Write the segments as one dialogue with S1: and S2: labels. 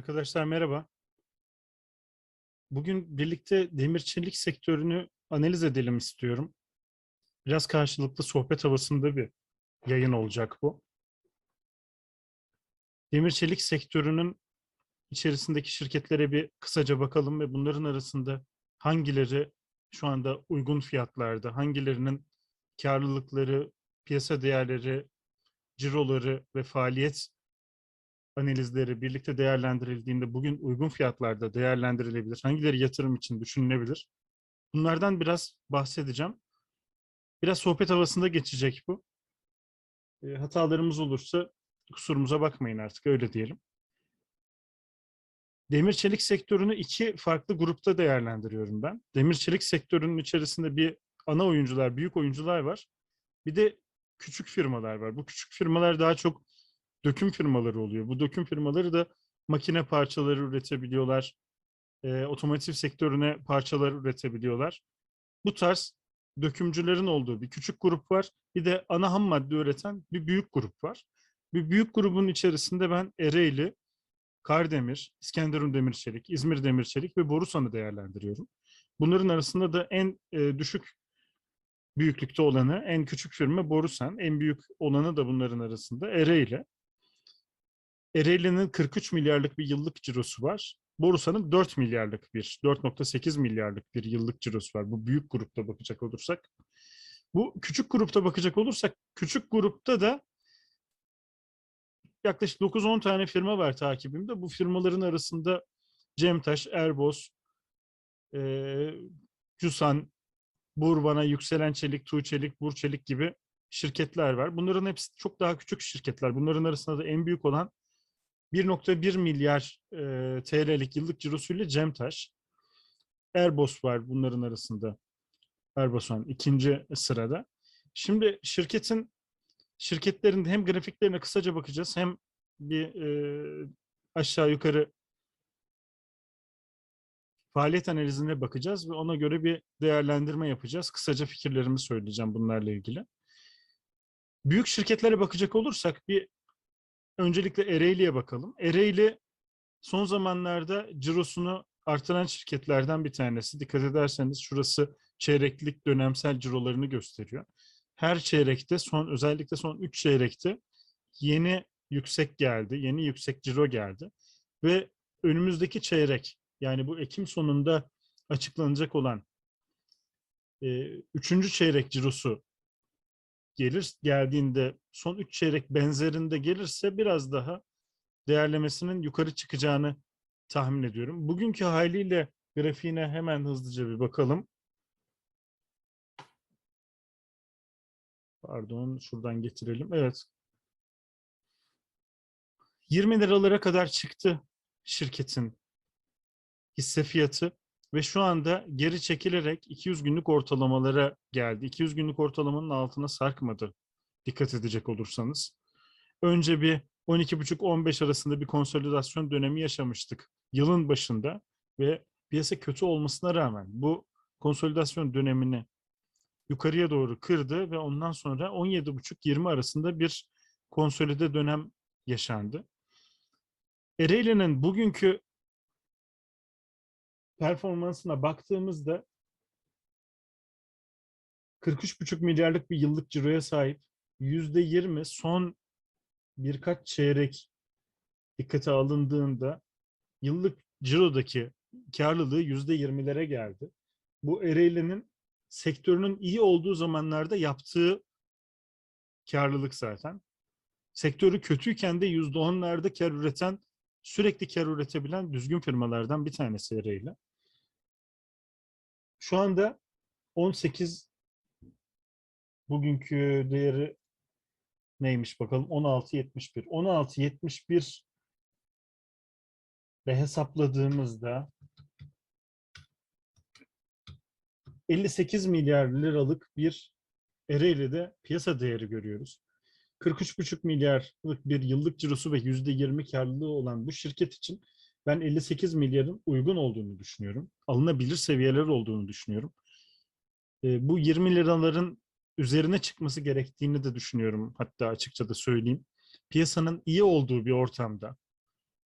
S1: Arkadaşlar merhaba. Bugün birlikte demir çelik sektörünü analiz edelim istiyorum. Biraz karşılıklı sohbet havasında bir yayın olacak bu. Demir çelik sektörünün içerisindeki şirketlere bir kısaca bakalım ve bunların arasında hangileri şu anda uygun fiyatlarda, hangilerinin karlılıkları, piyasa değerleri, ciroları ve faaliyet analizleri birlikte değerlendirildiğinde bugün uygun fiyatlarda değerlendirilebilir? Hangileri yatırım için düşünülebilir? Bunlardan biraz bahsedeceğim. Biraz sohbet havasında geçecek bu. E, hatalarımız olursa kusurumuza bakmayın artık öyle diyelim. Demir çelik sektörünü iki farklı grupta değerlendiriyorum ben. Demir çelik sektörünün içerisinde bir ana oyuncular, büyük oyuncular var. Bir de küçük firmalar var. Bu küçük firmalar daha çok döküm firmaları oluyor. Bu döküm firmaları da makine parçaları üretebiliyorlar. E, otomotiv sektörüne parçalar üretebiliyorlar. Bu tarz dökümcülerin olduğu bir küçük grup var. Bir de ana ham madde üreten bir büyük grup var. Bir büyük grubun içerisinde ben Ereğli, Kardemir, İskenderun Demirçelik, İzmir Demirçelik ve Borusan'ı değerlendiriyorum. Bunların arasında da en e, düşük büyüklükte olanı, en küçük firma Borusan, en büyük olanı da bunların arasında Ereğli. Ereğli'nin 43 milyarlık bir yıllık cirosu var. Borusan'ın 4 milyarlık bir, 4.8 milyarlık bir yıllık cirosu var. Bu büyük grupta bakacak olursak. Bu küçük grupta bakacak olursak, küçük grupta da yaklaşık 9-10 tane firma var takibimde. Bu firmaların arasında Cemtaş, Erbos, e, Cusan, Burbana, Yükselen Çelik, Tuğçelik, Burçelik gibi şirketler var. Bunların hepsi çok daha küçük şirketler. Bunların arasında da en büyük olan 1.1 milyar e, TL'lik yıllık cirosuyla Cemtaş. Erbos var bunların arasında. Erbos'un ikinci sırada. Şimdi şirketin şirketlerin hem grafiklerine kısaca bakacağız hem bir e, aşağı yukarı faaliyet analizine bakacağız ve ona göre bir değerlendirme yapacağız. Kısaca fikirlerimi söyleyeceğim bunlarla ilgili. Büyük şirketlere bakacak olursak bir öncelikle Ereğli'ye bakalım. Ereğli son zamanlarda cirosunu artıran şirketlerden bir tanesi. Dikkat ederseniz şurası çeyreklik dönemsel cirolarını gösteriyor. Her çeyrekte son özellikle son 3 çeyrekte yeni yüksek geldi. Yeni yüksek ciro geldi. Ve önümüzdeki çeyrek yani bu Ekim sonunda açıklanacak olan e, üçüncü çeyrek cirosu gelir geldiğinde son üç çeyrek benzerinde gelirse biraz daha değerlemesinin yukarı çıkacağını tahmin ediyorum. Bugünkü haliyle grafiğine hemen hızlıca bir bakalım. Pardon şuradan getirelim. Evet. 20 liralara kadar çıktı şirketin hisse fiyatı ve şu anda geri çekilerek 200 günlük ortalamalara geldi. 200 günlük ortalamanın altına sarkmadı dikkat edecek olursanız. Önce bir 12,5-15 arasında bir konsolidasyon dönemi yaşamıştık yılın başında ve piyasa kötü olmasına rağmen bu konsolidasyon dönemini yukarıya doğru kırdı ve ondan sonra 17,5-20 arasında bir konsolide dönem yaşandı. Ereğli'nin bugünkü performansına baktığımızda 43,5 milyarlık bir yıllık ciroya sahip. %20 son birkaç çeyrek dikkate alındığında yıllık cirodaki karlılığı %20'lere geldi. Bu Ereğli'nin sektörünün iyi olduğu zamanlarda yaptığı karlılık zaten. Sektörü kötüyken de %10'larda kar üreten, sürekli kar üretebilen düzgün firmalardan bir tanesi Ereğli. Şu anda 18 bugünkü değeri neymiş bakalım 16.71. 16.71 ve hesapladığımızda 58 milyar liralık bir Ereğli'de piyasa değeri görüyoruz. 43,5 milyarlık bir yıllık cirosu ve %20 karlılığı olan bu şirket için ben 58 milyarın uygun olduğunu düşünüyorum. Alınabilir seviyeler olduğunu düşünüyorum. E, bu 20 liraların üzerine çıkması gerektiğini de düşünüyorum. Hatta açıkça da söyleyeyim. Piyasanın iyi olduğu bir ortamda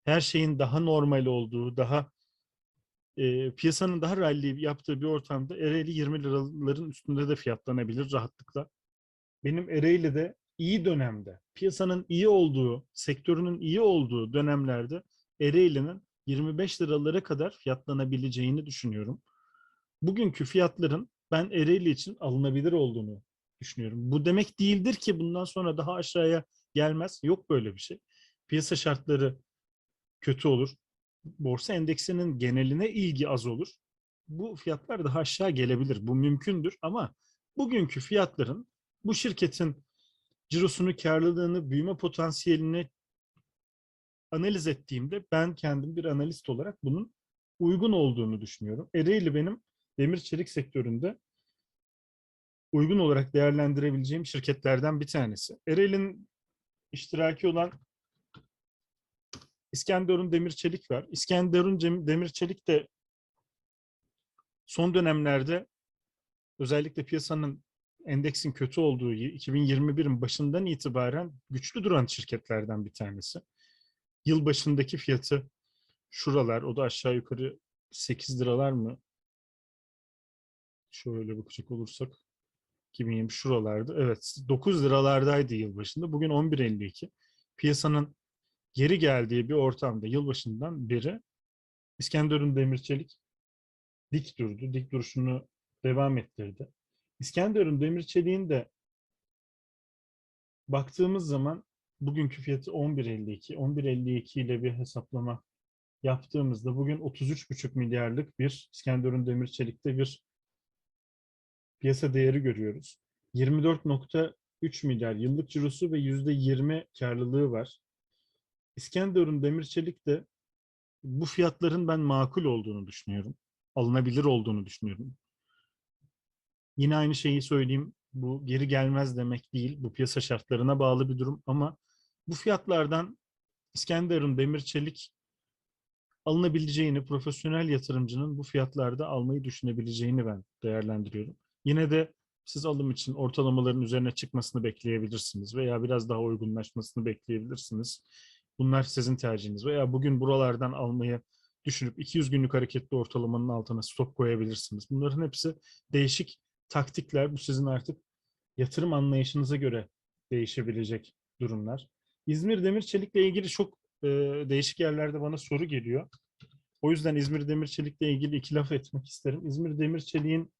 S1: her şeyin daha normal olduğu, daha e, piyasanın daha rally yaptığı bir ortamda Ereğli 20 liraların üstünde de fiyatlanabilir rahatlıkla. Benim Ereğli'de iyi dönemde, piyasanın iyi olduğu, sektörünün iyi olduğu dönemlerde Ereğli'nin 25 liralara kadar fiyatlanabileceğini düşünüyorum. Bugünkü fiyatların ben Ereğli için alınabilir olduğunu düşünüyorum. Bu demek değildir ki bundan sonra daha aşağıya gelmez. Yok böyle bir şey. Piyasa şartları kötü olur. Borsa endeksinin geneline ilgi az olur. Bu fiyatlar daha aşağı gelebilir. Bu mümkündür ama bugünkü fiyatların bu şirketin cirosunu, karlılığını, büyüme potansiyelini analiz ettiğimde ben kendim bir analist olarak bunun uygun olduğunu düşünüyorum. Ereğli benim demir çelik sektöründe uygun olarak değerlendirebileceğim şirketlerden bir tanesi. Ereğli'nin iştiraki olan İskenderun Demir Çelik var. İskenderun Demir Çelik de son dönemlerde özellikle piyasanın endeksin kötü olduğu 2021'in başından itibaren güçlü duran şirketlerden bir tanesi. Yıl başındaki fiyatı şuralar, o da aşağı yukarı 8 liralar mı? Şöyle bakacak olursak 2020 şuralarda. Evet 9 liralardaydı yıl başında. Bugün 11.52. Piyasanın geri geldiği bir ortamda yılbaşından beri İskenderun Demirçelik dik durdu. Dik duruşunu devam ettirdi. İskenderun Demirçelik'in de baktığımız zaman bugünkü fiyatı 11.52. 11.52 ile bir hesaplama yaptığımızda bugün 33,5 milyarlık bir İskenderun Demirçelik'te bir piyasa değeri görüyoruz. 24.3 milyar yıllık cirosu ve %20 karlılığı var. İskenderun Demirçelik de bu fiyatların ben makul olduğunu düşünüyorum. Alınabilir olduğunu düşünüyorum. Yine aynı şeyi söyleyeyim. Bu geri gelmez demek değil. Bu piyasa şartlarına bağlı bir durum ama bu fiyatlardan İskenderun Demirçelik alınabileceğini, profesyonel yatırımcının bu fiyatlarda almayı düşünebileceğini ben değerlendiriyorum. Yine de siz alım için ortalamaların üzerine çıkmasını bekleyebilirsiniz veya biraz daha uygunlaşmasını bekleyebilirsiniz. Bunlar sizin tercihiniz. Veya bugün buralardan almayı düşünüp 200 günlük hareketli ortalamanın altına stop koyabilirsiniz. Bunların hepsi değişik taktikler. Bu sizin artık yatırım anlayışınıza göre değişebilecek durumlar. İzmir Demir Çelik'le ilgili çok e, değişik yerlerde bana soru geliyor. O yüzden İzmir Demir Çelik'le ilgili iki laf etmek isterim. İzmir Demir Çelik'in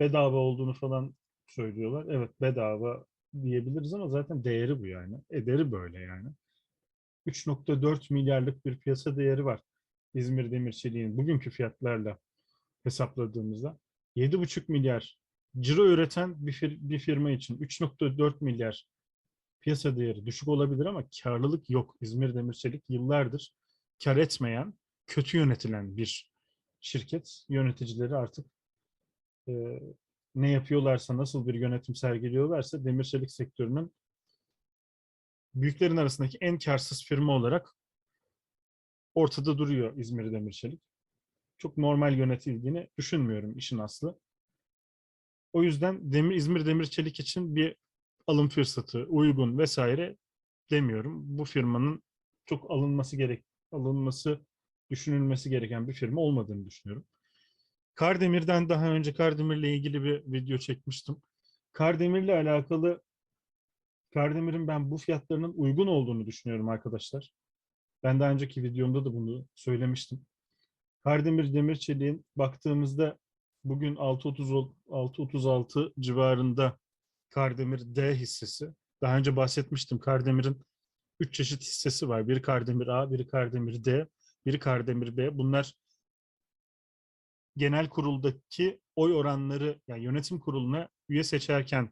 S1: bedava olduğunu falan söylüyorlar. Evet bedava diyebiliriz ama zaten değeri bu yani. Ederi böyle yani. 3.4 milyarlık bir piyasa değeri var İzmir Demirçeliğin bugünkü fiyatlarla hesapladığımızda. 7.5 milyar ciro üreten bir, fir bir firma için 3.4 milyar piyasa değeri düşük olabilir ama karlılık yok. İzmir Demirçelik yıllardır kar etmeyen, kötü yönetilen bir şirket. Yöneticileri artık e, ne yapıyorlarsa, nasıl bir yönetim sergiliyorlarsa demirçelik sektörünün büyüklerin arasındaki en karsız firma olarak ortada duruyor İzmir Demirçelik. Çok normal yönetildiğini düşünmüyorum işin aslı. O yüzden Demir, İzmir Demirçelik için bir alım fırsatı, uygun vesaire demiyorum. Bu firmanın çok alınması gerek, alınması, düşünülmesi gereken bir firma olmadığını düşünüyorum. Kardemir'den daha önce Kardemir'le ilgili bir video çekmiştim. Kardemir'le alakalı Kardemir'in ben bu fiyatlarının uygun olduğunu düşünüyorum arkadaşlar. Ben daha önceki videomda da bunu söylemiştim. Kardemir Demirçelik'in baktığımızda bugün 6.36 civarında Kardemir D hissesi. Daha önce bahsetmiştim. Kardemir'in 3 çeşit hissesi var. Biri Kardemir A, biri Kardemir D, biri Kardemir B. Bunlar genel kuruldaki oy oranları, yani yönetim kuruluna üye seçerken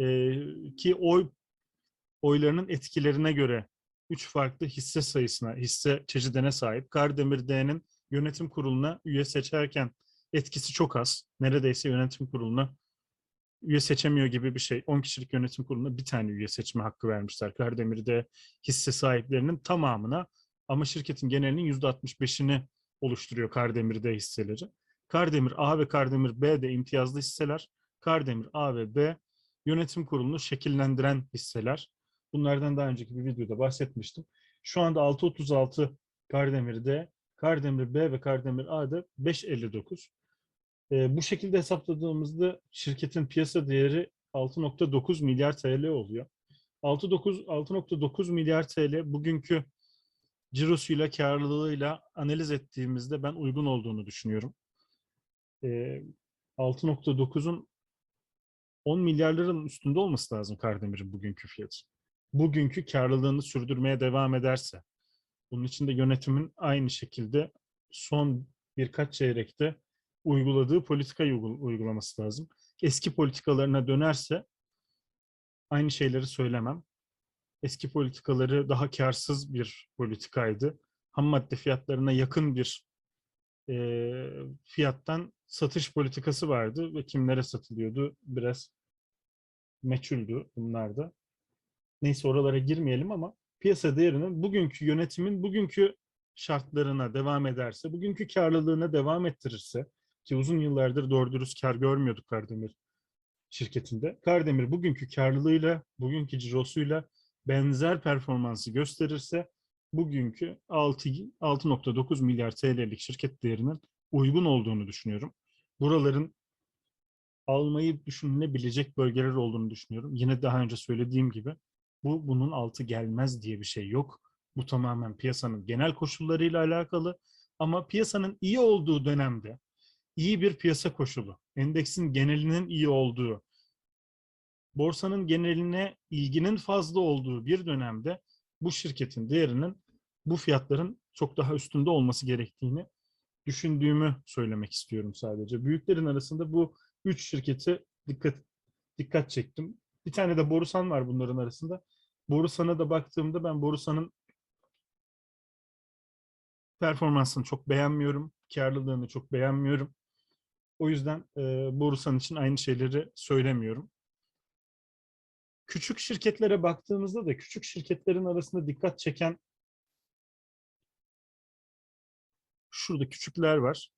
S1: e, ki oy oylarının etkilerine göre üç farklı hisse sayısına, hisse çeşidine sahip. Kardemir D'nin yönetim kuruluna üye seçerken etkisi çok az. Neredeyse yönetim kuruluna üye seçemiyor gibi bir şey. 10 kişilik yönetim kuruluna bir tane üye seçme hakkı vermişler. Kardemir'de hisse sahiplerinin tamamına ama şirketin genelinin %65'ini oluşturuyor Kardemir'de hisseleri. Kardemir A ve Kardemir B de imtiyazlı hisseler. Kardemir A ve B yönetim kurulunu şekillendiren hisseler. Bunlardan daha önceki bir videoda bahsetmiştim. Şu anda 6.36 Kardemir'de, Kardemir B ve Kardemir A'da 5.59. Ee, bu şekilde hesapladığımızda şirketin piyasa değeri 6.9 milyar TL oluyor. 6.9 6.9 milyar TL bugünkü cirosuyla, karlılığıyla analiz ettiğimizde ben uygun olduğunu düşünüyorum. Ee, 6.9'un 10 milyarların üstünde olması lazım Kardemir'in bugünkü fiyatı. Bugünkü karlılığını sürdürmeye devam ederse. Bunun için de yönetimin aynı şekilde son birkaç çeyrekte uyguladığı politikayı uygul- uygulaması lazım. Eski politikalarına dönerse aynı şeyleri söylemem. Eski politikaları daha karsız bir politikaydı. Ham madde fiyatlarına yakın bir e, fiyattan satış politikası vardı ve kimlere satılıyordu biraz meçhuldü bunlar da. Neyse oralara girmeyelim ama piyasa değerinin bugünkü yönetimin bugünkü şartlarına devam ederse, bugünkü karlılığına devam ettirirse ki uzun yıllardır doğru dürüst kar görmüyorduk Kardemir şirketinde. Kardemir bugünkü karlılığıyla, bugünkü cirosuyla benzer performansı gösterirse bugünkü 6 6.9 milyar TL'lik şirket değerinin uygun olduğunu düşünüyorum. Buraların almayı düşünülebilecek bölgeler olduğunu düşünüyorum. Yine daha önce söylediğim gibi bu bunun altı gelmez diye bir şey yok. Bu tamamen piyasanın genel koşullarıyla alakalı ama piyasanın iyi olduğu dönemde iyi bir piyasa koşulu, endeksin genelinin iyi olduğu, borsanın geneline ilginin fazla olduğu bir dönemde bu şirketin değerinin bu fiyatların çok daha üstünde olması gerektiğini düşündüğümü söylemek istiyorum sadece. Büyüklerin arasında bu üç şirketi dikkat dikkat çektim. Bir tane de Borusan var bunların arasında. Borusan'a da baktığımda ben Borusan'ın performansını çok beğenmiyorum. Karlılığını çok beğenmiyorum. O yüzden e, Borusan için aynı şeyleri söylemiyorum. Küçük şirketlere baktığımızda da küçük şirketlerin arasında dikkat çeken şurada küçükler var.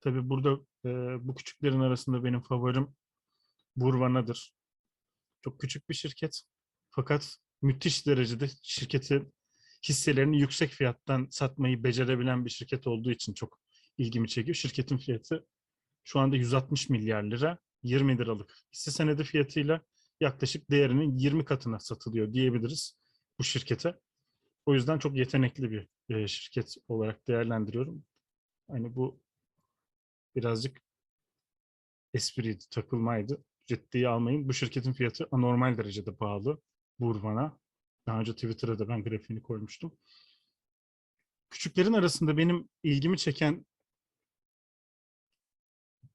S1: Tabii burada e, bu küçüklerin arasında benim favorim Burvana'dır. Çok küçük bir şirket. Fakat müthiş derecede şirketin hisselerini yüksek fiyattan satmayı becerebilen bir şirket olduğu için çok ilgimi çekiyor. Şirketin fiyatı şu anda 160 milyar lira, 20 liralık hisse senedi fiyatıyla yaklaşık değerinin 20 katına satılıyor diyebiliriz bu şirkete. O yüzden çok yetenekli bir e, şirket olarak değerlendiriyorum. Hani bu birazcık espriydi, takılmaydı. Ciddiye almayın. Bu şirketin fiyatı anormal derecede pahalı. Burvan'a. Daha önce Twitter'a da ben grafiğini koymuştum. Küçüklerin arasında benim ilgimi çeken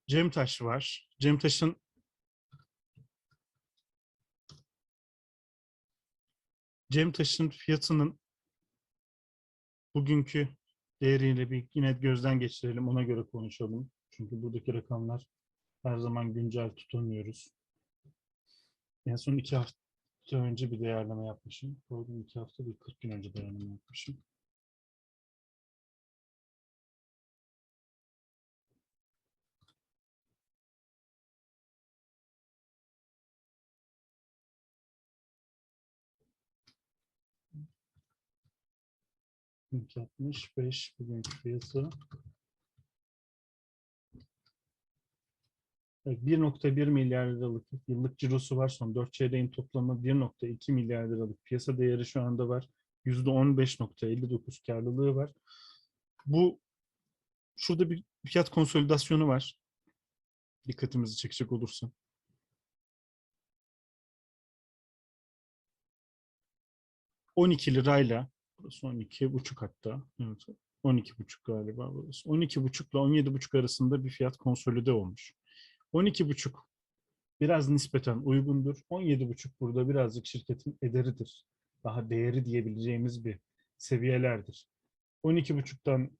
S1: Cemtaş var. Cemtaş'ın Cemtaş'ın fiyatının bugünkü değeriyle bir yine gözden geçirelim. Ona göre konuşalım. Çünkü buradaki rakamlar her zaman güncel tutamıyoruz. En son iki hafta önce bir değerleme yapmışım. Pardon iki hafta değil, 40 gün önce değerleme yapmışım. İlk 65 bugünkü fiyatı. Evet, 1.1 milyar liralık yıllık cirosu var. Son 4 çeyreğin toplamı 1.2 milyar liralık piyasa değeri şu anda var. %15.59 karlılığı var. Bu şurada bir fiyat konsolidasyonu var. Dikkatimizi çekecek olursa. ...12 lirayla Burası 12 buçuk hatta. Evet. 12 buçuk galiba burası. 12 buçukla 17 buçuk arasında bir fiyat konsolide olmuş. 12 buçuk biraz nispeten uygundur. 17 buçuk burada birazcık şirketin ederidir. Daha değeri diyebileceğimiz bir seviyelerdir. 12 buçuktan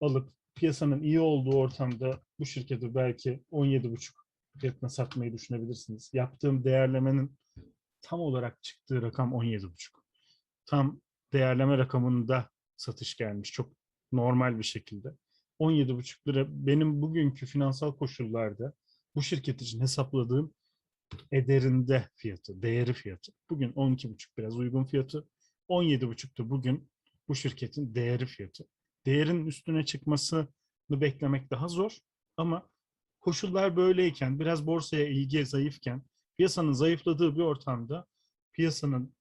S1: alıp piyasanın iyi olduğu ortamda bu şirketi belki 17 buçuk fiyatına satmayı düşünebilirsiniz. Yaptığım değerlemenin tam olarak çıktığı rakam 17 buçuk. Tam değerleme rakamında satış gelmiş. Çok normal bir şekilde. 17,5 lira benim bugünkü finansal koşullarda bu şirket için hesapladığım ederinde fiyatı, değeri fiyatı. Bugün 12,5 biraz uygun fiyatı. 17,5'tu bugün bu şirketin değeri fiyatı. Değerin üstüne çıkmasını beklemek daha zor ama koşullar böyleyken, biraz borsaya ilgi zayıfken, piyasanın zayıfladığı bir ortamda piyasanın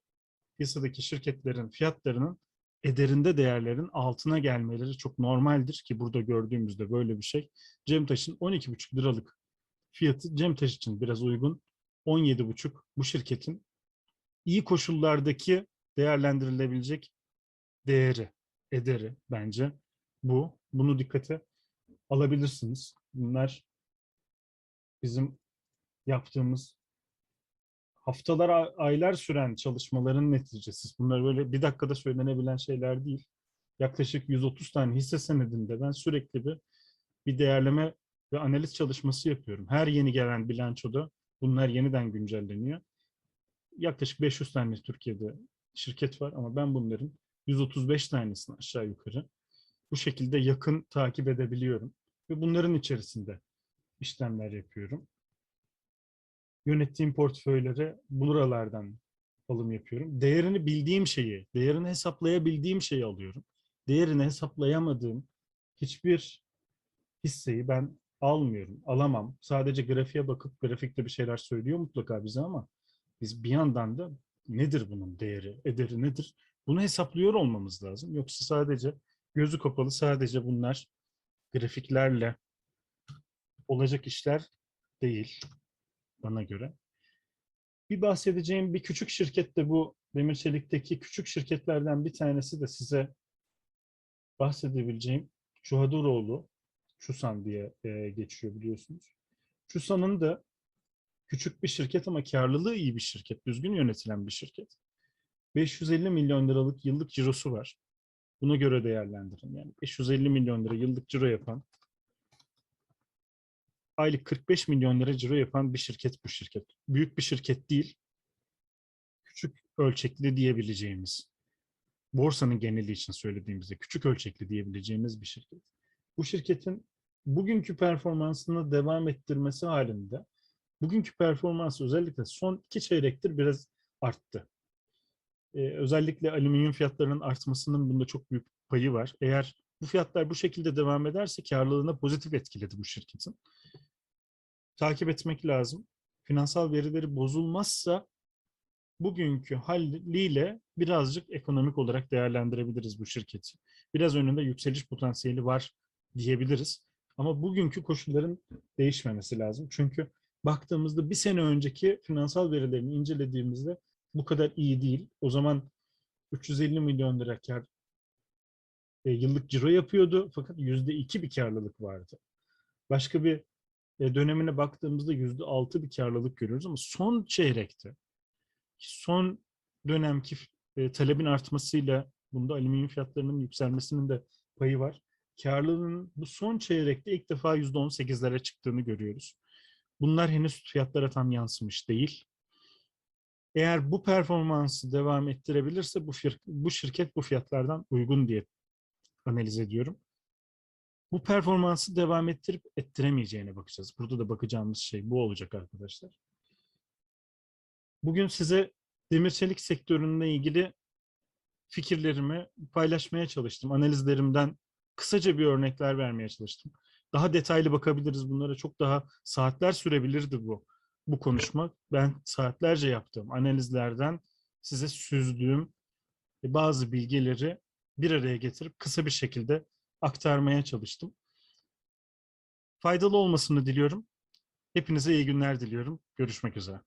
S1: piyasadaki şirketlerin fiyatlarının ederinde değerlerin altına gelmeleri çok normaldir ki burada gördüğümüzde böyle bir şey. Cemtaş'ın 12,5 liralık fiyatı Cemtaş için biraz uygun. 17,5 bu şirketin iyi koşullardaki değerlendirilebilecek değeri, ederi bence bu. Bunu dikkate alabilirsiniz. Bunlar bizim yaptığımız haftalar, ay- aylar süren çalışmaların neticesi. Bunlar böyle bir dakikada söylenebilen şeyler değil. Yaklaşık 130 tane hisse senedinde ben sürekli bir bir değerleme ve analiz çalışması yapıyorum. Her yeni gelen bilançoda bunlar yeniden güncelleniyor. Yaklaşık 500 tane Türkiye'de şirket var ama ben bunların 135 tanesini aşağı yukarı bu şekilde yakın takip edebiliyorum. Ve bunların içerisinde işlemler yapıyorum. Yönettiğim portföylere buralardan alım yapıyorum. Değerini bildiğim şeyi, değerini hesaplayabildiğim şeyi alıyorum. Değerini hesaplayamadığım hiçbir hisseyi ben almıyorum, alamam. Sadece grafiğe bakıp grafikte bir şeyler söylüyor mutlaka bize ama biz bir yandan da nedir bunun değeri, ederi nedir? Bunu hesaplıyor olmamız lazım. Yoksa sadece gözü kapalı sadece bunlar grafiklerle olacak işler değil bana göre. Bir bahsedeceğim bir küçük şirket de bu Demir Çelik'teki küçük şirketlerden bir tanesi de size bahsedebileceğim Çuhaduroğlu, Çusan diye e, geçiyor biliyorsunuz. Çusan'ın da küçük bir şirket ama karlılığı iyi bir şirket, düzgün yönetilen bir şirket. 550 milyon liralık yıllık cirosu var. Buna göre değerlendirin. Yani 550 milyon lira yıllık ciro yapan, aylık 45 milyon lira ciro yapan bir şirket bu şirket. Büyük bir şirket değil, küçük ölçekli diyebileceğimiz, borsanın geneli için söylediğimizde küçük ölçekli diyebileceğimiz bir şirket. Bu şirketin bugünkü performansını devam ettirmesi halinde, bugünkü performansı özellikle son iki çeyrektir biraz arttı. Ee, özellikle alüminyum fiyatlarının artmasının bunda çok büyük payı var. Eğer bu fiyatlar bu şekilde devam ederse karlılığına pozitif etkiledi bu şirketin. Takip etmek lazım. Finansal verileri bozulmazsa bugünkü haliyle birazcık ekonomik olarak değerlendirebiliriz bu şirketi. Biraz önünde yükseliş potansiyeli var diyebiliriz. Ama bugünkü koşulların değişmemesi lazım. Çünkü baktığımızda bir sene önceki finansal verilerini incelediğimizde bu kadar iyi değil. O zaman 350 milyon lira kar e, yıllık ciro yapıyordu fakat yüzde iki bir karlılık vardı. Başka bir dönemine baktığımızda yüzde altı bir karlılık görüyoruz ama son çeyrekte son dönemki e, talebin artmasıyla bunda alüminyum fiyatlarının yükselmesinin de payı var. Karlılığın bu son çeyrekte ilk defa yüzde on sekizlere çıktığını görüyoruz. Bunlar henüz fiyatlara tam yansımış değil. Eğer bu performansı devam ettirebilirse bu, bu şirket bu fiyatlardan uygun diye analiz ediyorum. Bu performansı devam ettirip ettiremeyeceğine bakacağız. Burada da bakacağımız şey bu olacak arkadaşlar. Bugün size demir çelik sektörünle ilgili fikirlerimi paylaşmaya çalıştım. Analizlerimden kısaca bir örnekler vermeye çalıştım. Daha detaylı bakabiliriz bunlara. Çok daha saatler sürebilirdi bu bu konuşma. Ben saatlerce yaptığım analizlerden size süzdüğüm bazı bilgileri bir araya getirip kısa bir şekilde aktarmaya çalıştım. Faydalı olmasını diliyorum. Hepinize iyi günler diliyorum. Görüşmek üzere.